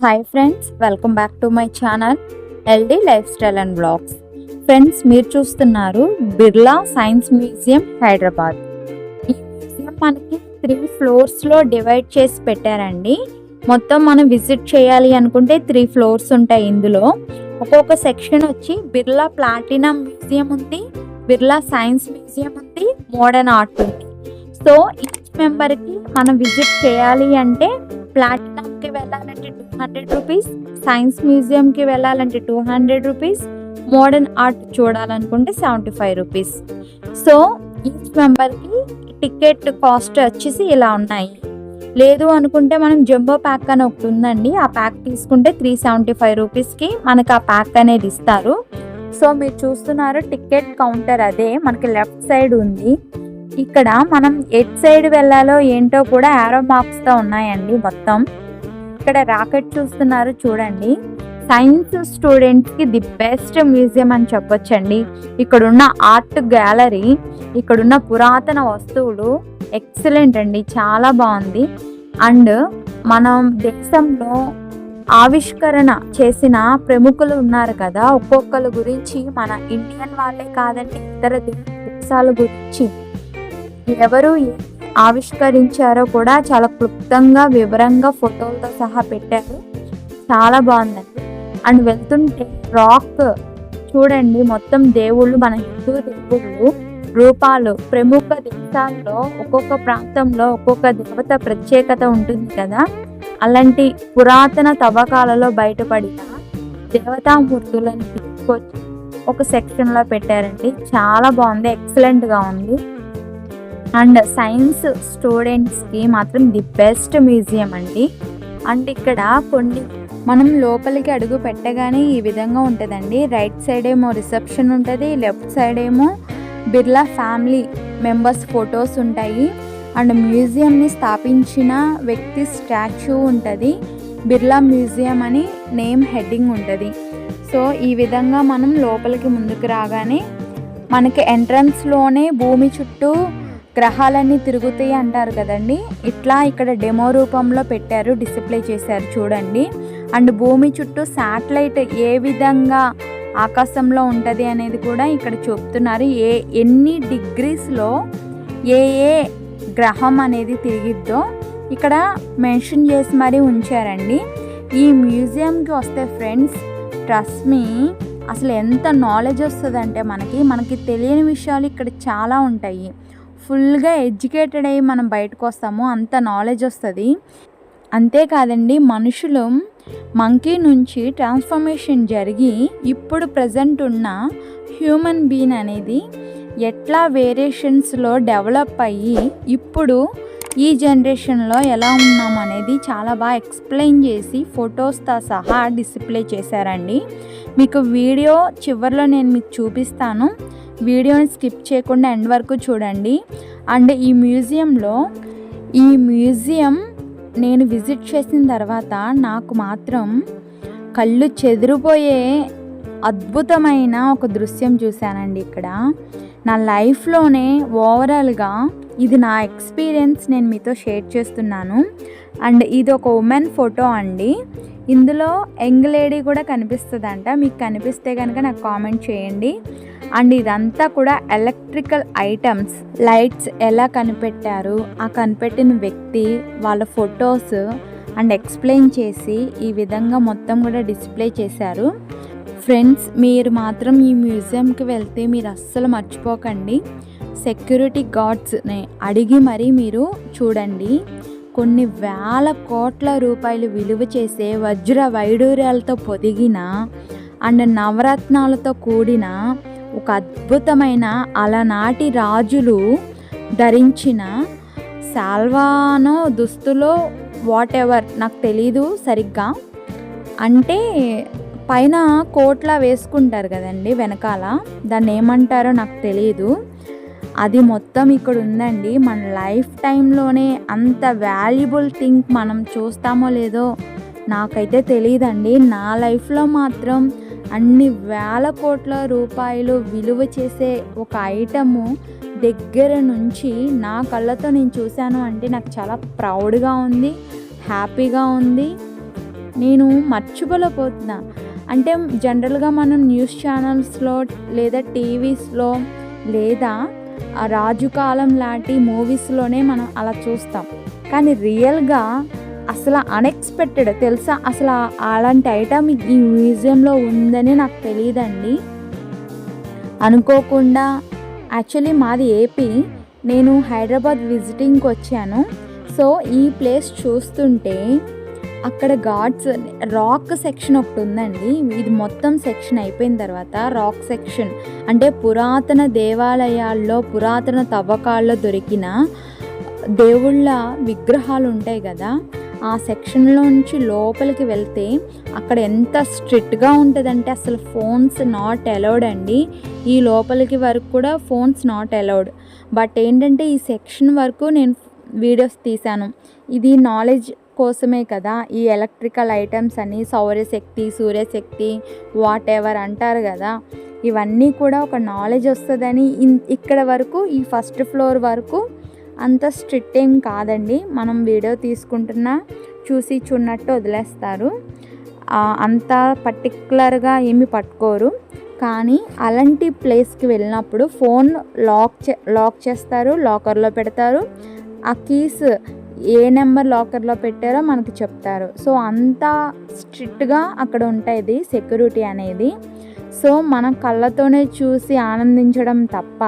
Hi friends welcome back to my channel LD life style and blogs friends మీరు చూస్తున్నారు Birla science museum Hyderabad ఈ museum మనకి three ఫ్లోర్స్లో divide చేసి పెట్టారండి. మొత్తం మనం విజిట్ చేయాలి అనుకుంటే త్రీ ఫ్లోర్స్ ఉంటాయి ఇందులో. ఒక్కొక్క సెక్షన్ వచ్చి బిర్లా ప్లాటినం మ్యూజియం ఉంది బిర్లా సైన్స్ మ్యూజియం ఉంది మోడర్న్ ఆర్ట్ ఉంది. సో ఈచ్ మెంబర్కి మనం విజిట్ చేయాలి అంటే ప్లాటినంకి వెళ్ళాలంటే టూ హండ్రెడ్ రూపీస్ సైన్స్ మ్యూజియంకి వెళ్ళాలంటే two hundred rupees modern art చూడాలనుకుంటే seventy five rupees so each మెంబర్కి ticket cost వచ్చేసి ఇలా ఉన్నాయి. లేదు అనుకుంటే మనం జంబో ప్యాక్ అని ఒకటి ఉందండి. ఆ ప్యాక్ తీసుకుంటే త్రీ సెవెంటీ ఫైవ్ రూపీస్కి మనకు ఆ ప్యాక్ అనేది ఇస్తారు. సో మీరు చూస్తున్నారు టికెట్ కౌంటర్ అదే మనకి లెఫ్ట్ సైడ్ ఉంది. ఇక్కడ మనం ఎట్ సైడ్ వెళ్ళాలో ఏంటో కూడా యారో మార్క్స్తో ఉన్నాయండి మొత్తం. ఇక్కడ రాకెట్ చూస్తున్నారు చూడండి. సైన్స్ స్టూడెంట్స్కి ది బెస్ట్ మ్యూజియం అని చెప్పొచ్చండి. ఇక్కడున్న ఆర్ట్ గ్యాలరీ ఇక్కడున్న పురాతన వస్తువులు ఎక్సలెంట్ అండి చాలా బాగుంది. అండ్ మనం దేశంలో ఆవిష్కరణ చేసిన ప్రముఖులు ఉన్నారు కదా ఒక్కొక్కరు గురించి మన ఇండియన్ వాళ్ళే కాదండి ఇతర దేశాల గురించి. ఎవరు ఆవిష్కరించారో కూడా చాలా క్లుప్తంగా వివరంగా ఫోటోలతో సహా పెట్టారు. చాలా బాగుందండి. అండ్ వెళ్తుంటే రాక్ చూడండి మొత్తం దేవుళ్ళు మన హిందూ దేవుళ్ళు రూపాలు ప్రముఖ దేశాల్లో ఒక్కొక్క ప్రాంతంలో ఒక్కొక్క దేవత ప్రత్యేకత ఉంటుంది కదా. అలాంటి పురాతన తవ్వకాలలో బయటపడిన దేవతామూర్తులను తీసుకొచ్చి ఒక సెక్షన్లో పెట్టారండి. చాలా బాగుంది ఎక్సలెంట్గా ఉంది. అండ్ సైన్స్ స్టూడెంట్స్కి మాత్రం ది బెస్ట్ మ్యూజియం అండి. అండ్ ఇక్కడ కొన్ని మనం లోపలికి అడుగు పెట్టగానే ఈ విధంగా ఉంటుందండి. రైట్ సైడ్ ఏమో రిసెప్షన్ ఉంటుంది లెఫ్ట్ సైడ్ ఏమో బిర్లా ఫ్యామిలీ మెంబర్స్ ఫొటోస్ ఉంటాయి. అండ్ మ్యూజియంని స్థాపించిన వ్యక్తి స్టాచ్యూ ఉంటుంది. బిర్లా మ్యూజియం అని నేమ్ హెడ్డింగ్ ఉంటుంది. సో ఈ విధంగా మనం లోపలికి ముందుకు రాగానే మనకి ఎంట్రన్స్లోనే భూమి చుట్టూ గ్రహాలన్నీ తిరుగుతాయి అంటారు కదండి. ఇట్లా ఇక్కడ డెమో రూపంలో పెట్టారు డిస్ప్లే చేశారు చూడండి. అండ్ భూమి చుట్టూ శాటిలైట్ ఏ విధంగా ఆకాశంలో ఉంటుంది అనేది కూడా ఇక్కడ చెప్తున్నారు. ఏ ఎన్ని డిగ్రీస్లో ఏ ఏ గ్రహం అనేది తిరిగిద్దో ఇక్కడ మెన్షన్ చేసి మరీ ఉంచారండి. ఈ మ్యూజియంకి వస్తే ఫ్రెండ్స్ ట్రస్ట్ మీ అసలు ఎంత నాలెడ్జ్ వస్తుందంటే మనకి మనకి తెలియని విషయాలు ఇక్కడ చాలా ఉంటాయి. ఫుల్గా ఎడ్యుకేటెడ్ అయ్యి మనం బయటకు వస్తాము అంత నాలెడ్జ్ వస్తుంది. అంతేకాదండి మనుషులు మంకీ నుంచి ట్రాన్స్ఫర్మేషన్ జరిగి ఇప్పుడు ప్రజెంట్ ఉన్న హ్యూమన్ బీన్ అనేది ఎట్లా వేరియేషన్స్లో డెవలప్ అయ్యి ఇప్పుడు ఈ జనరేషన్లో ఎలా ఉన్నాం అనేది చాలా బాగా ఎక్స్ప్లెయిన్ చేసి ఫొటోస్తో సహా డిస్ప్లే చేశారండి. మీకు వీడియో చివరిలో నేను మీకు చూపిస్తాను. వీడియోని స్కిప్ చేయకుండా ఎండ్ వరకు చూడండి. అండ్ ఈ మ్యూజియంలో ఈ మ్యూజియం నేను విజిట్ చేసిన తర్వాత నాకు మాత్రం కళ్ళు చెదిరిపోయే అద్భుతమైన ఒక దృశ్యం చూశానండి ఇక్కడ. నా లైఫ్లోనే ఓవరాల్గా ఇది నా ఎక్స్పీరియన్స్ నేను మీతో షేర్ చేస్తున్నాను. అండ్ ఇది ఒక ఉమెన్ ఫోటో అండి. ఇందులో యంగ్ లేడీ కూడా కనిపిస్తుందంట. మీకు కనిపిస్తే కనుక నాకు కామెంట్ చేయండి. అండ్ ఇదంతా కూడా ఎలక్ట్రికల్ ఐటమ్స్. లైట్స్ ఎలా కనిపెట్టారు? ఆ కనిపెట్టిన వ్యక్తి వాళ్ళ ఫొటోస్ అండ్ ఎక్స్ప్లెయిన్ చేసి ఈ విధంగా మొత్తం కూడా డిస్ప్లే చేశారు. ఫ్రెండ్స్ మీరు మాత్రం ఈ మ్యూజియంకి వెళ్తే మీరు అస్సలు మర్చిపోకండి. సెక్యూరిటీ గార్డ్స్ని అడిగి మరీ మీరు చూడండి. కొన్ని వేల కోట్ల రూపాయలు విలువ చేసే వజ్ర వైడూర్యాలతో పొదిగిన అండ్ నవరత్నాలతో కూడిన ఒక అద్భుతమైన అలనాటి రాజులు ధరించిన సాల్వానో దుస్తులో వాట్ ఎవర్ నాకు తెలీదు సరిగ్గా. అంటే పైన కోట్లా వేసుకుంటారు కదండి వెనకాల. దాన్ని ఏమంటారో నాకు తెలియదు అది మొత్తం ఇక్కడ ఉందండి. మన లైఫ్ టైంలోనే అంత వాల్యుబుల్ థింగ్ మనం చూస్తామో లేదో నాకైతే తెలియదండి. నా లైఫ్లో మాత్రం అన్ని వేల కోట్ల రూపాయలు విలువ చేసే ఒక ఐటము దగ్గర నుంచి నా కళ్ళతో నేను చూశాను అంటే నాకు చాలా ప్రౌడ్గా ఉంది హ్యాపీగా ఉంది. నేను మర్చిపోలేకపోతున్నా. అంటే జనరల్గా మనం న్యూస్ ఛానల్స్లో లేదా టీవీస్లో లేదా ఆ రాజు కాలం లాంటి మూవీస్లోనే మనం అలా చూస్తాం. కానీ రియల్గా అసలు అన్ఎక్స్పెక్టెడ్ తెలుసా? అసలు అలాంటి ఐటమ్ ఈ మ్యూజియంలో ఉందని నాకు తెలియదండి అనుకోకుండా యాక్చువల్లీ మాది ఏపీ నేను హైదరాబాద్ విజిటింగ్కి వచ్చాను. సో ఈ ప్లేస్ చూస్తుంటే అక్కడ గాడ్స్ రాక్ సెక్షన్ ఒకటి ఉందండి. ఇది మొత్తం సెక్షన్ అయిపోయిన తర్వాత రాక్ సెక్షన్ అంటే పురాతన దేవాలయాల్లో పురాతన తవ్వకాల్లో దొరికిన దేవుళ్ళ విగ్రహాలు ఉంటాయి కదా ఆ సెక్షన్లో నుంచి లోపలికి వెళ్తే అక్కడ ఎంత స్ట్రిక్ట్గా ఉంటుందంటే అసలు ఫోన్స్ నాట్ అలౌడ్ అండి. ఈ లోపలికి వరకు కూడా ఫోన్స్ నాట్ అలౌడ్. బట్ ఏంటంటే ఈ సెక్షన్ వరకు నేను వీడియోస్ తీశాను. ఇది నాలెడ్జ్ కోసమే కదా ఈ ఎలక్ట్రికల్ ఐటమ్స్ అని సౌరశక్తి సూర్యశక్తి వాట్ ఎవర్ అంటారు కదా. ఇవన్నీ కూడా ఒక నాలెడ్జ్ వస్తుందని ఇన్- ఇక్కడ వరకు ఈ ఫస్ట్ ఫ్లోర్ వరకు అంత స్ట్రిక్ట్ ఏం కాదండి. మనం వీడియో తీసుకుంటున్నా చూసి చూడనట్టు వదిలేస్తారు. అంత పర్టిక్యులర్గా ఏమి పట్టుకోరు. కానీ అలాంటి ప్లేస్కి వెళ్ళినప్పుడు ఫోన్ లాక్ చే లాక్ చేస్తారు లాకర్లో పెడతారు. ఆ కీస్ ఏ నెంబర్ లాకర్లో పెట్టారో మనకు చెప్తారు. సో అంత స్ట్రిక్ట్గా అక్కడ ఉంటుంది సెక్యూరిటీ అనేది. సో మన కళ్ళతోనే చూసి ఆనందించడం తప్ప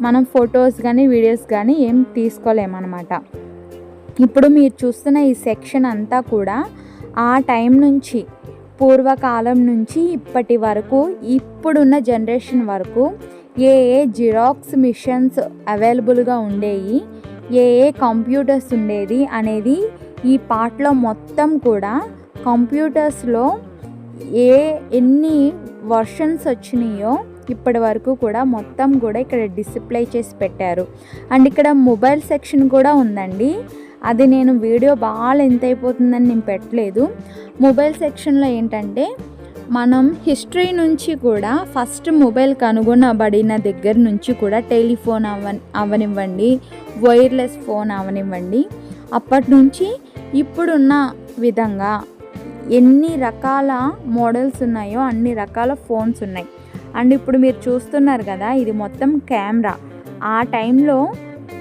మనం ఫొటోస్ కానీ వీడియోస్ కానీ ఏం తీసుకోలేమన్నమాట. ఇప్పుడు మీరు చూస్తున్న ఈ సెక్షన్ అంతా కూడా ఆ టైం నుంచి పూర్వకాలం నుంచి ఇప్పటి వరకు ఇప్పుడున్న జనరేషన్ వరకు ఏ ఏ జిరాక్స్ మిషన్స్ అవైలబుల్గా ఉండేవి ఏ ఏ కంప్యూటర్స్ ఉండేది అనేది ఈ పాటలో మొత్తం కూడా కంప్యూటర్స్లో ఏ ఎన్ని వర్షన్స్ వచ్చినాయో ఇప్పటి వరకు కూడా మొత్తం కూడా ఇక్కడ డిస్ప్లే చేసి పెట్టారు. అండ్ ఇక్కడ మొబైల్ సెక్షన్ కూడా ఉందండి. అది నేను వీడియో బాగా ఎంత అయిపోతుందని నేను పెట్టలేదు. మొబైల్ సెక్షన్లో ఏంటంటే మనం హిస్టరీ నుంచి కూడా ఫస్ట్ మొబైల్ కనుగొనబడిన దగ్గర నుంచి కూడా టెలిఫోన్ అవ అవనివ్వండి వైర్లెస్ ఫోన్ అవనివ్వండి. అప్పటి నుంచి ఇప్పుడున్న విధంగా ఎన్ని రకాల మోడల్స్ ఉన్నాయో అన్ని రకాల ఫోన్స్ ఉన్నాయి. అండ్ ఇప్పుడు మీరు చూస్తున్నారు కదా ఇది మొత్తం కెమెరా ఆ టైంలో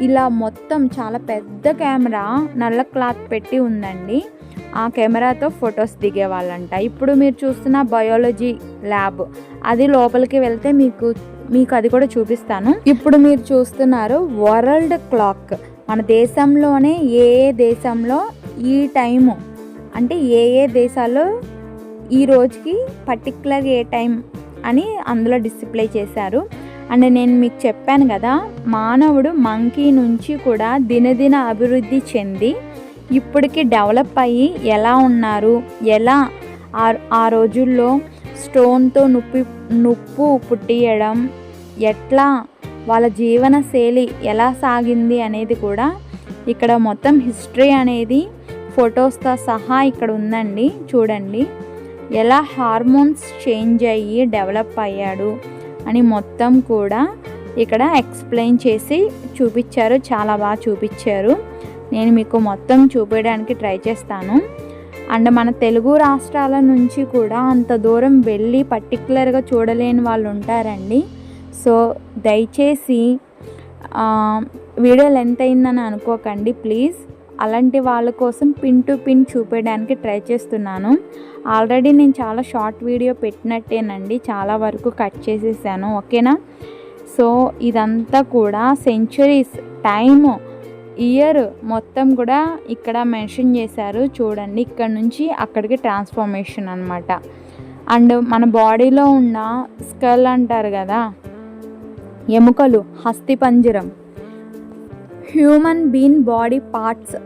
ఇలా మొత్తం చాలా పెద్ద కెమెరా నల్ల క్లాత్ పెట్టి ఉందండి. ఆ కెమెరాతో ఫొటోస్ దిగేవాళ్ళంట. ఇప్పుడు మీరు చూస్తున్న బయాలజీ ల్యాబ్ అది లోపలికి వెళ్తే మీకు మీకు అది కూడా చూపిస్తాను. ఇప్పుడు మీరు చూస్తున్నారు వరల్డ్ క్లాక్. మన దేశంలోనే ఏ ఏ దేశంలో ఈ టైము అంటే ఏ ఏ దేశాల్లో ఈ రోజుకి పర్టికులర్ ఏ టైం అని అందులో డిస్ప్లే చేశారు. అండ్ నేను మీకు చెప్పాను కదా మానవుడు మంకీ నుంచి కూడా దినదిన అభివృద్ధి చెంది ఇప్పటికి డెవలప్ అయ్యి ఎలా ఉన్నారు? ఎలా? ఆ ఆ రోజుల్లో స్టోన్తో నొప్పి నొప్పు పుట్టియడం ఎట్లా? వాళ్ళ జీవన శైలి ఎలా సాగింది అనేది కూడా ఇక్కడ మొత్తం హిస్టరీ అనేది ఫొటోస్తో సహా ఇక్కడ ఉందండి. చూడండి. ఎలా హార్మోన్స్ చేంజ్ అయ్యి డెవలప్ అయ్యాడు అని మొత్తం కూడా ఇక్కడ ఎక్స్ప్లెయిన్ చేసి చూపించారు చాలా బాగా చూపించారు. నేను మీకు మొత్తం చూపించడానికి ట్రై చేస్తాను. అండ్ మన తెలుగు రాష్ట్రాల నుంచి కూడా అంత దూరం వెళ్ళి పర్టికులర్గా చూడలేని వాళ్ళు ఉంటారండి. సో దయచేసి వీడియో లెంత్ అయిందని అనుకోకండి ప్లీజ్. అలాంటి వాళ్ళ కోసం పిన్ టు పిన్ చూపించడానికి ట్రై చేస్తున్నాను. ఆల్రెడీ నేను చాలా షార్ట్ వీడియో పెట్టినట్టేనండి. చాలా వరకు కట్ చేసేసాను. ఓకేనా? సో ఇదంతా కూడా సెంచురీస్ టైము ఇయర్ మొత్తం కూడా ఇక్కడ మెన్షన్ చేశారు చూడండి. ఇక్కడ నుంచి అక్కడికి ట్రాన్స్ఫర్మేషన్ అనమాట అండ్ మన బాడీలో ఉన్న స్కల్ అంటారు కదా ఎముకలు హస్తిపంజరం human being body parts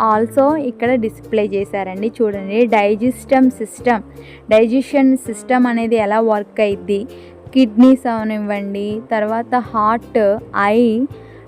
also ఇక్కడ డిస్ప్లే చేశారండి చూడండి. డైజెస్టమ్ సిస్టమ్ డైజెషన్ సిస్టమ్ అనేది ఎలా వర్క్ అయింది కిడ్నీస్ అవనివ్వండి తర్వాత హార్ట్ ఐ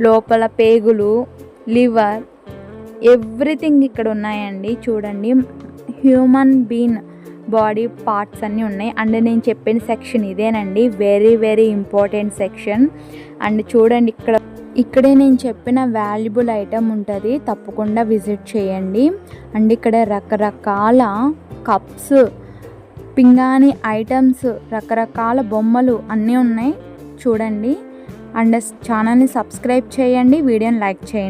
లోపల పేగులు లివర్. ఎవ్రీథింగ్ ఇక్కడ ఉన్నాయండి. చూడండి. హ్యూమన్ బీన్ బాడీ పార్ట్స్ అన్నీ ఉన్నాయి. అండ్ నేను చెప్పిన సెక్షన్ ఇదేనండి. Very very important section. And చూడండి ఇక్కడ ఇక్కడే నేను చెప్పిన వాల్యుబుల్ ఐటమ్ ఉంటుంది. తప్పకుండా విజిట్ చేయండి. అండ్ ఇక్కడ రకరకాల కప్స్ పింగాణి ఐటమ్స్ రకరకాల బొమ్మలు అన్నీ ఉన్నాయి. చూడండి. అండ్ ఛానల్ని సబ్స్క్రైబ్ చేయండి. వీడియోని లైక్ చేయండి.